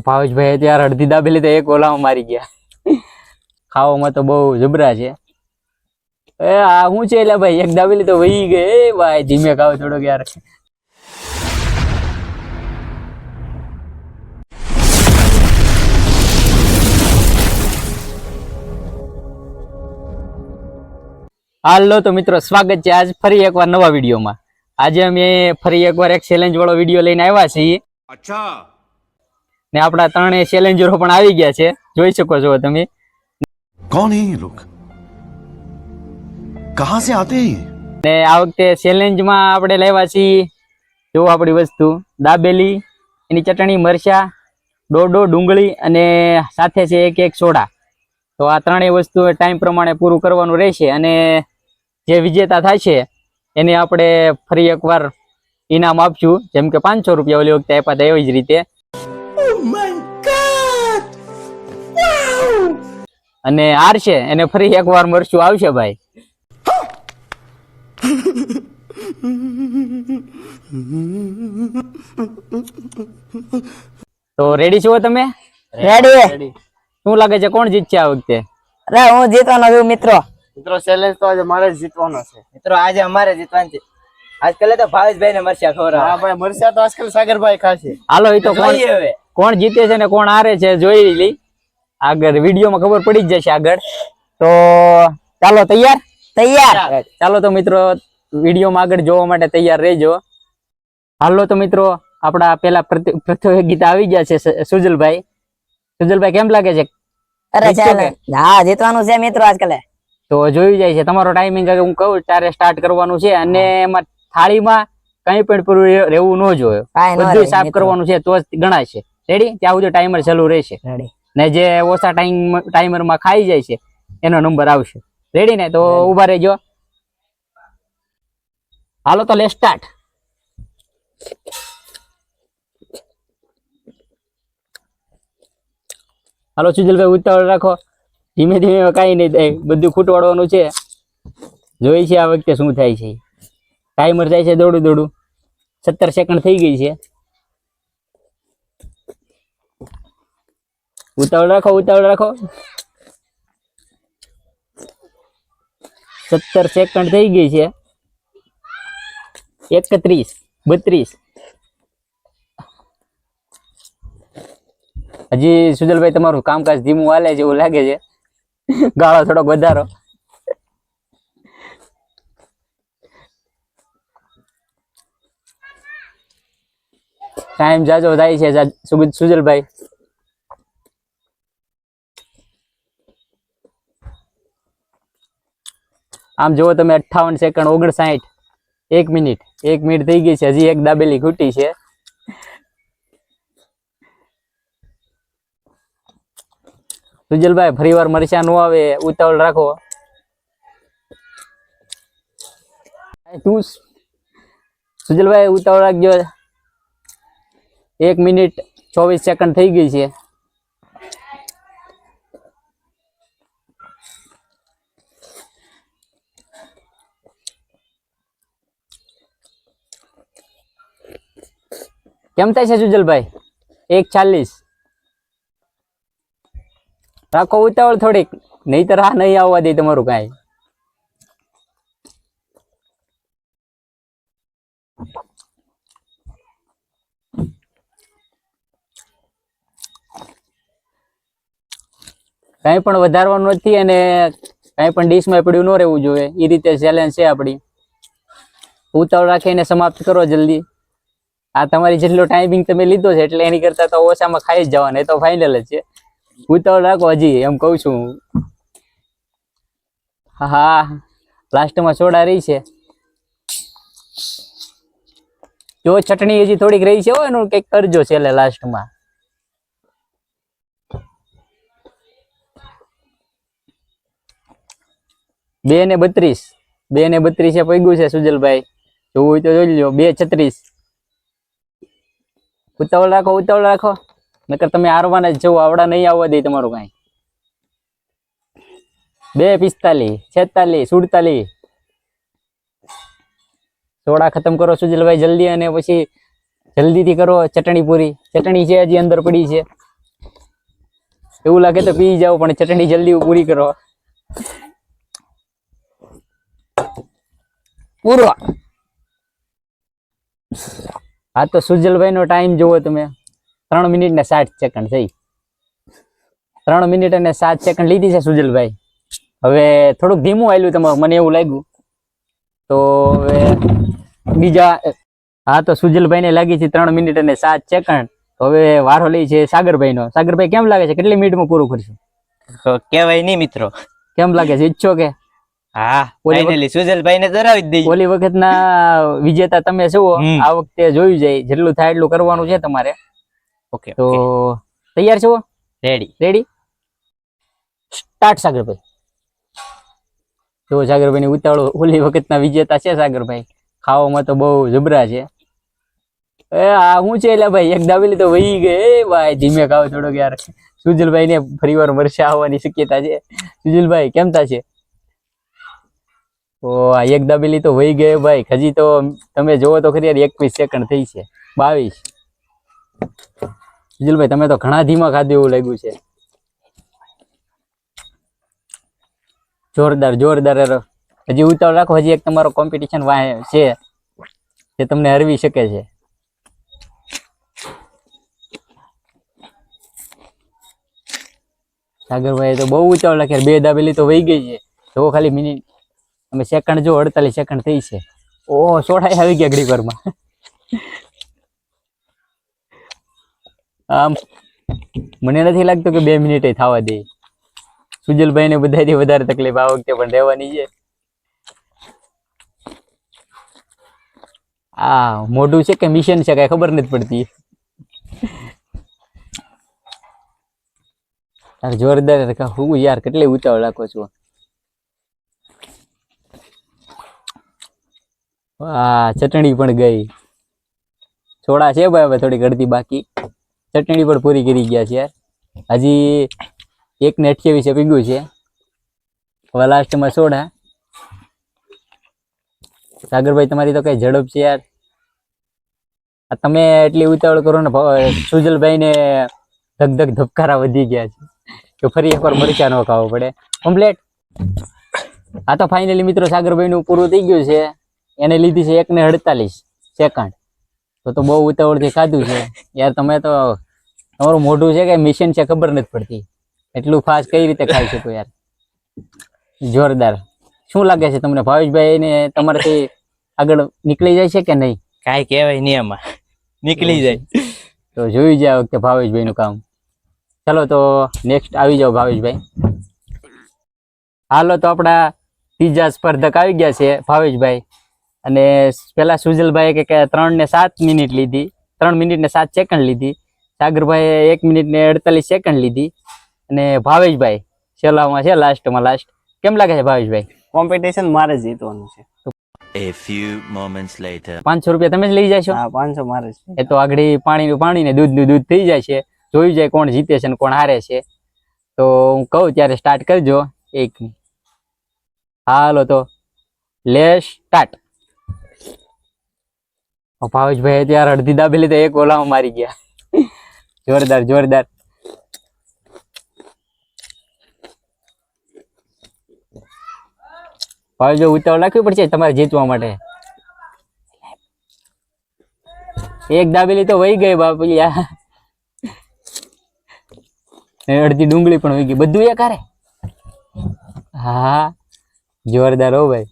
ભાવેશભાઈ અત્યારે અડધી દાબેલી તો એક ઓલામાં મારી ગયા. ખાવામાં તો બહુ જબરા છે. એ, આ શું છે એટલે ભાઈ, એક દાબેલી તો વહી ગઈ. એ ભાઈ, ધીમે ખાવ થોડોક યાર. હાલો તો મિત્રો, સ્વાગત છે આજ ફરી એકવાર નવા વિડીયોમાં. આજે અમે ફરી એકવાર એક ચેલેન્જ વાળો વીડિયો લઈને આવ્યા છીએ. અચ્છા. ને આપણા ત્રણેય ચેલેન્જરો પણ આવી ગયા છે. જોઈ શકો છો તમે. કોણ હે લોક કહા સે આતે ને આ વખતે ચેલેન્જમાં આપણે લેવા છીએ. જો આપણી વસ્તુ. દાબેલી એની ચટણી મરચા ડોડો ડુંગળી અને સાથે છે એક એક સોડા. તો આ ત્રણેય વસ્તુ ટાઈમ પ્રમાણે પૂરું કરવાનું રહેશે અને જે વિજેતા થાય છે એને આપણે ફરી એકવાર ઈનામ આપશું. જેમ કે પાંચસો રૂપિયા ઓલી વખતે આપ્યા હતા એવી જ રીતે. અને હારશે એને ફરી એકવાર મરશું આવશે ભાઈ. તો રેડી છો તમે? રેડી શું લાગે છે કોણ જીતશે આ વખતે? અરે હું જીતવાનો છું મિત્રો. મિત્રો ચેલેન્જ તો આજે મારે જ જીતવાનો છે. મિત્રો આજે અમારે જીતવાનું છે. આજકાલ તો ભાવેશભાઈ ને મરચા હા ખવડાવે ભાઈ મરચા તો આજકાલ સાગરભાઈ ખાશે. હાલો એ તો કોણ જીતે છે ને કોણ હારે છે જોઈ લઈ આગળ વિડીયોમાં ખબર પડી જ જશે આગળ. તો ચાલો તૈયાર? તૈયાર. ચાલો તો મિત્રો વિડીયોમાં આગળ જોવા માટે તૈયાર રહેજો. હાલો તો મિત્રો આપણા પેલા પ્રતિ- પ્રતિયોગિતા આવી ગયા છે સુજલભાઈ. સુજલભાઈ કેમ લાગે છે? અરે ચાલે. હા જીતવાનું છે મિત્રો આજકાલ. તો જોઈ જાય છે તમારો ટાઈમિંગ હું કહું ત્યારે સ્ટાર્ટ કરવાનું છે અને એમાં થાળીમાં કઈ પણ પૂરું રહે- રહેવું ન જોયું બધું સાફ કરવાનું છે તો જ ગણાશે રેડી ત્યાં સુધી ટાઈમર ચાલુ રહેશે. રેડી ને જે ઓછા ટાઈમ ટાઈમરમાં ખાઈ જાય છે એનો નંબર આવશે. રેડી ને? તો ઊભા રહેજો. હાલો તો લે સ્ટાર્ટ હાલો સુજલભાઈ ઉતાવળ રાખો. ધીમે ધીમે કાંઈ નહીં થાય. બધું ખૂટવાડવાનું છે. જોઈ છે આ વખતે શું થાય છે. ટાઈમર જાય છે દોડું દોડું. સત્તર સેકન્ડ થઈ ગઈ છે. ઉતાવળ રાખો ઉતાવળ રાખો. સત્તર સેકન્ડ થઈ ગઈ છે. એકત્રીસ, બત્રીસ. હજી સુજલભાઈ તમારું કામકાજ ધીમું હાલે છે એવું લાગે છે. ગાળો થોડોક વધારો. ટાઈમ જાજો થાય છે સુજલભાઈ. આમ જુઓ તમે અઠ્ઠાવન સેકન્ડ ઓગણસાઠ, એક મિનિટ એક મિનિટ થઈ ગઈ છે. હજી એક દાબેલી ખૂટી છે. સુજલભાઈ ફરી વાર મરચા નો આવે, ઉતાવળ રાખો. તું સુજલભાઈ, ઉતાવળ રાખજો. એક મિનિટ ચોવીસ સેકન્ડ થઈ ગઈ છે. કેમ થાય છે સુજલભાઈ? એક ચાલીસ. રાખો ઉતાવળ થોડીક. નહીતર આ નહીં આવવા દે તમારું કાંઈ. કાંઈ પણ વધારવાનું નથી અને કાંઈ પણ ડીશમાં પડ્યું ન રહેવું જોઈએ. એ રીતે ચેલેન્જ છે આપણી. ઉતાવળ રાખીને સમાપ્ત કરો જલ્દી. આ તમારી જેટલો ટાઈમિંગ તમે લીધો છે એટલે એની કરતા તો ઓછામાં ખાઈ જ જવાના, એ તો ફાઇનલ જ છે. ઉતાવળ રાખો હજી, એમ કહું છું. હા લાસ્ટમાં સોડા રહી છે. જો ચટણી હજી થોડીક રહી છે હો એનું કંઈક કરજો છેલ્લે લાસ્ટમાં બે ને બત્રીસ, બે ને બત્રીસે પગ્યું છે સુજલભાઈ. જોવું હોય તો જોઈ લો બે છત્રીસ. ઉતાવળ રાખો ઉતાવળ રાખો. નકર તમે હારવાના જ છો આવડા નહીં આવવા દે તમારું કાંઈ. બે પિસ્તાલીસ, છેતાલીસ, સુડતાલીસ. સોડા ખતમ કરો સુજલભાઈ જલ્દી અને પછી જલ્દીથી કરો ચટણી પૂરી. ચટણી છે હજી અંદર પડી છે. એવું લાગે તો પી જાઓ, પણ ચટણી જલ્દી પૂરી કરો. પૂરો. હા તો સુજલભાઈ નો ટાઈમ જુઓ તમે. ત્રણ મિનિટ ને સાઠ સેકન્ડ થઈ. ત્રણ મિનિટ અને સાત સેકન્ડ લીધી છે સુજલભાઈ. હવે થોડુંક ધીમું આવેલું તમારું મને એવું લાગ્યું. તો હવે બીજા હા તો સુજલભાઈ ને લાગી છે ત્રણ મિનિટ અને સાત સેકન્ડ હવે વારો લઈ છે સાગરભાઈ નો સાગરભાઈ કેમ લાગે છે? કેટલી મિનિટમાં પૂરું કરશું? કેવાય નહીં મિત્રો. કેમ લાગે છે? ઈચ્છો કે? હા વખત- ફાઇનલી સુજલભાઈ ને ધરાવી ઓલી વખતના વિજેતા તમે છો આ વખતે જોયું જાય જેટલું થાય એટલું કરવાનું છે તમારે. ઓકે તો તૈયાર છો? રેડી રેડી સ્ટાર્ટ સાગરભાઈ. જો સાગરભાઈ ની ઉતાવળો ઓલી વખત ના વિજેતા છે સાગરભાઈ. ખાવામાં તો બહુ જબરા છે. એ આ હું છે એટલે ભાઈ? એક દાબેલી તો વહી ગઈ. એ ભાઈ ધીમે ખાવ થોડોક યાર. સુજલભાઈ ને ફરી વાર વર્ષા આવવાની શક્યતા છે. સુજલભાઈ કેમ છે? ઓ એક દાબેલી તો વહી ગઈ ભાઈ. હજી તો તમે જોવો તો ખરી યાર એકવીસ સેકન્ડ થઈ છે. બાવીસ. સુજલભાઈ તમે તો ઘણા ધીમા ખાધું એવું લાગ્યું છે. જોરદાર જોરદાર હજી ઉતાવળ રાખો, હજી એક તમારો કોમ્પિટિશન છે, જે તમને હરવી શકે છે. સાગરભાઈ તો બહુ ઉતાવળ રાખે, બે દાબેલી તો વહી ગઈ છે. જો ખાલી મિનિટ. તમે સેકન્ડ જો અડતાલીસ સેકન્ડ થઈ છે. ઓ સોઢાઈ આવી ગયા ઘડી આમ, મને નથી લાગતું કે બે મિનિટે થવા દે. સુજલભાઈ ને બધાથી વધારે તકલીફ આ વખતે પણ રહેવાની છે. આ મોઢું છે કે મિશન છે કઈ ખબર નથી પડતી. જોરદાર હું યાર કેટલી ઉતાવળ રાખો છો. વાહ ચટણી પણ ગઈ. છોડા છે ભાઈ હવે થોડી અડધી બાકી. ચટણી પણ પૂરી કરી ગયા છે હજી એક ને અઠ્યાવીસે પીગ્યું છે. હવે લાસ્ટમાં સોડા. સાગરભાઈ, તમારી તો કઈ ઝડપ છે યાર. આ તમે એટલી ઉતાવળ કરો ને સુજલભાઈ ને ધક ધક ધબકારા વધી ગયા છે. કે ફરી એકવાર મરચા ન ખાવો પડે. કમ્પ્લેટ આ તો ફાઇનલી મિત્રો સાગરભાઈ નું પૂરું થઈ ગયું છે. એને લીધી છે એક ને અડતાલીસ સેકન્ડ તો તો બહુ ઉતાવળથી ખાધું છે. યાર તમે તો તમારું મોઢું છે કે મિશન છે ખબર નથી પડતી. એટલું ફાસ્ટ કઈ રીતે ખાઈ શકો યાર? જોરદાર. શું લાગે છે તમને? ભાવેશભાઈ ને તમારાથી આગળ નીકળી જાય છે કે નહીં? કાંઈ કહેવાય નહીં આમાં. નીકળી જાય. તો જોઈ જાય વખતે ભાવેશભાઈ નું કામ. ચાલો તો નેક્સ્ટ આવી જાઓ ભાવેશભાઈ. હાલો તો આપણા ત્રીજા સ્પર્ધક આવી ગયા છે ભાવેશભાઈ. અને પેલા સુજલભાઈ કે કે ત્રણ ને સાત મિનિટ લીધી ત્રણ મિનિટ ને સાત સેકન્ડ લીધી સાગરભાઈએ એક મિનિટ ને અડતાલીસ સેકન્ડ લીધી અને ભાવેશભાઈ છેલ્લામાં છે લાસ્ટમાં લાસ્ટ કેમ લાગે છે ભાવેશભાઈ? કોમ્પિટિશન મારે જીતવાનું છે. A few moments later. પાંચસો રૂપિયા તમે જ લઈ જશો? હા પાંચસો મારે છે. એ તો આગળ પાણીનું પાણી ને દૂધનું દૂધ થઈ જાય છે જોઈ જાય કોણ જીતે છે ને કોણ હારે છે. તો હું કહું ત્યારે સ્ટાર્ટ કરજો એક હાલો તો લે સ્ટાર્ટ ભાવેશભાઈ અત્યારે અડધી દાબેલી તો એક ઓલામાં મારી ગયા. જોરદાર જોરદાર. ભાવેશભાઈ ઉતાવળ રાખવી પડશે તમારે જીતવા માટે? એક દાબેલી તો વહી ગઈ બાપુ આ. અડધી ડુંગળી પણ વહી ગઈ. બધું એ હારે? હા, જોરદાર હો ભાઈ.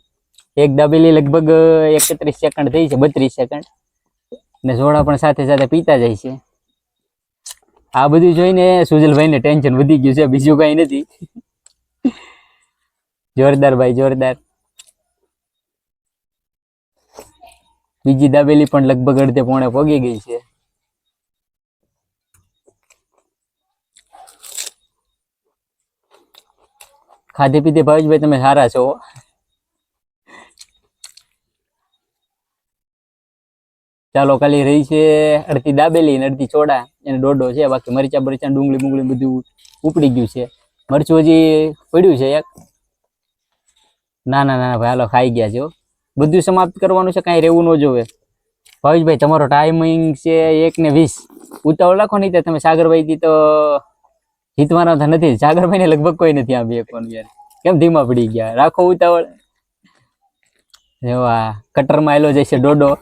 એક દાબેલી લગભગ એકત્રીસ સેકન્ડ થઈ છે, બત્રીસ સેકન્ડ. ને સોડા પણ સાથે સાથે પીતા જાય છે. આ બધું જોઈને સુજલભાઈને ટેન્શન વધી ગયું છે, બીજું કઈ નથી. જોરદાર ભાઈ, જોરદાર. બીજી દાબેલી પણ લગભગ અડધે પોણે પોગી ગઈ છે. ખાધે પીધે ભાવેશભાઈ, તમે સારા છો? ચાલો ખાલી રહી છે, અડધી દાબેલી ને અડધી ચોડા અને ડોડો છે, બાકી મરચા બરચા, ડુંગળી બુંગળી બધું ઉપડી ગયું છે. મરચું હજી પડ્યું છે એક. ના ના ના ભાઈ, હાલો, ખાઈ ગયા છે બધું સમાપ્ત કરવાનું છે, કાંઈ રહેવું ન જોવે. ભાવેશભાઈ, તમારો ટાઈમિંગ છે એક ને વીસ. ઉતાવળ રાખો નહીં તો તમે સાગરભાઈથી તો જીતવાના તો નથી. સાગરભાઈને લગભગ કોઈ નથી આ બે કોણ યાર. કેમ ધીમા પડી ગયા? રાખો ઉતાવળ. એવા, કટરમાં આવેલો જશે ડોડો.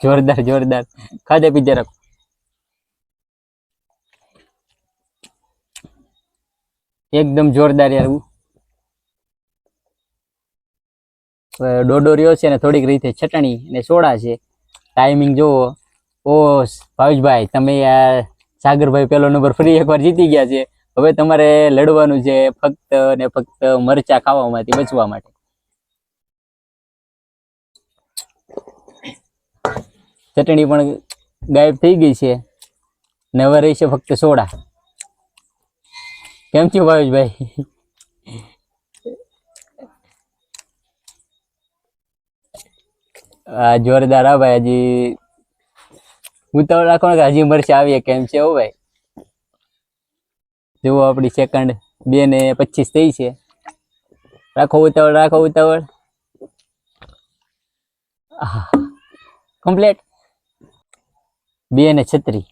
જોરદાર જોરદાર. ખાધે પીધે રાખો એકદમ જોરદાર યાર ડોડો રહ્યો છે ને થોડીક રીતે ચટણી અને સોડા છે. ટાઈમિંગ જોવો. ઓ ભાવેશભાઈ, તમે આ સાગરભાઈ પેલો નંબર ફરી એકવાર જીતી ગયા છે. હવે તમારે લડવાનું છે ફક્ત ને ફક્ત મરચા ખાવામાંથી બચવા માટે. ચટણી પણ ગાયબ થઈ ગઈ છે. ને હવે રહી છે ફક્ત સોડા. કેમ છું ભાવેશભાઈ? આ જોરદાર આ ભાઈ, હજી ઉતાવળ રાખો કે હજી મરચા આવીએ કેમ છે હો ભાઈ? જુઓ આપણી સેકન્ડ બે ને પચીસ થઈ છે. રાખો ઉતાવળ રાખો ઉતાવળ. કમ્પ્લેટ બે ને છત્રી.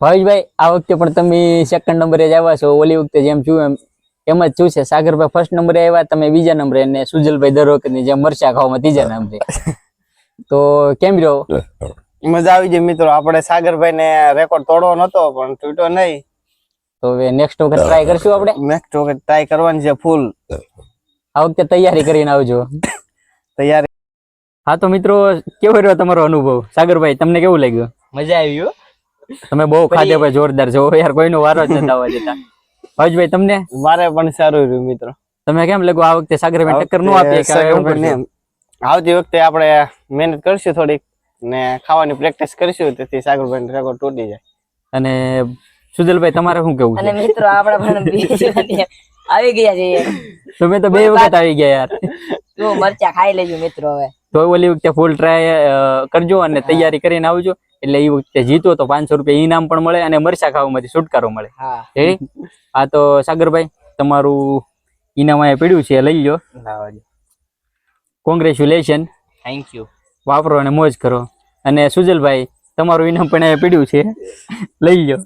ભાવેશભાઈ આ વખતે પણ તમે સેકન્ડ નંબરે જ આવ્યા છો. ઓલી વખતે જેમ છું એમ એમ જ શું છે. સાગરભાઈ ફર્સ્ટ નંબરે આવ્યા તમે બીજા નંબરે અને સુજલભાઈ દર વખતની જેમ મરચા ખાવામાં ત્રીજા નંબરે તો કેમ રહ્યો? મજા આવી ગઈ મિત્રો. આપણે સાગરભાઈ ને રેકોર્ડ તોડવો નતો પણ તૂટ્યો નહીં. તો હવે નેક્સ્ટ વખત ટ્રાય કરશું આપણે? નેક્સ્ટ વખત ટ્રાય કરવાની છે ફૂલ આ વખતે તૈયારી કરીને આવજો. તૈયારી હા તો મિત્રો કેવો રહ્યો તમારો અનુભવ? સાગરભાઈ તમને કેવું લાગ્યું? મજા આવી તમે બહુ ખાધે ભાઈ જોરદાર છો. યાર કોઈનો વારો જ નતા આવવા જતા ભાઈ તમને? મારે પણ સારું રહ્યું મિત્રો. તમે કેમ લાગ્યું આ વખતે સાગરભાઈ ટક્કર નો આપીએ? આવતી વખતે આપણે મહેનત કરશું થોડીક ને ખાવાની પ્રેક્ટિસ કરશું તેથી સાગરભાઈ રેકોર્ડ તૂટી જાય. અને સુજલભાઈ તમારે શું કેવું અને મિત્રો આપણે પણ આવી ગયા છે. તમે તો બે વખત આવી ગયા યાર. તું મરચા ખાઈ લેજો મિત્રો હવે. તો ઓલી વખતે ફૂલ ટ્રાય કરજો અને તૈયારી કરીને આવજો. એટલે એ વખતે જીતો તો પાંચસો રૂપિયા ઇનામ પણ મળે અને મરચા ખાવામાંથી છુટકારો મળે. હા. રેડી તો સાગરભાઈ તમારું ઇનામ અહીંયા પડ્યું છે લઈ લો કોંગ્રેચ્યુલેશન થેન્ક યુ વાપરો અને મોજ કરો. અને સુજલભાઈ તમારું ઇનામ પણ અહીંયા પીડ્યું છે. લઈ લો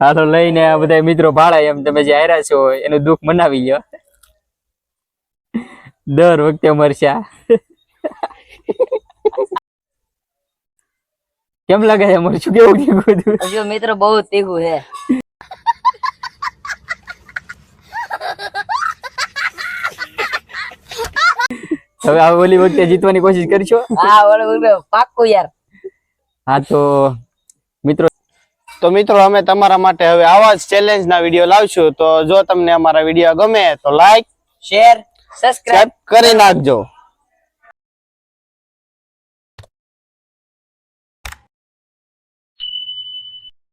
હાલો લઈને આ બધા મિત્રો ભાડા એમ તમે જે હાર્યા છો એનું દુઃખ મનાવી લો દર વખતે મરશા કેમ લાગે છે મરશું કેવું હજુ મિત્રો બહુ તીખું છે. હવે આ ઓલી વખતે જીતવાની કોશિશ કરશો? હા ઓલો પાક્કું યાર. હા તો મિત્રો તો મિત્રો અમે તમારા માટે હવે આવા જ ચેલેન્જ ના વીડિયો લાવશું. તો જો તમને અમારા વીડિયો ગમે તો લાઈક શેર સબસ્ક્રાઇબ કરી નાખજો.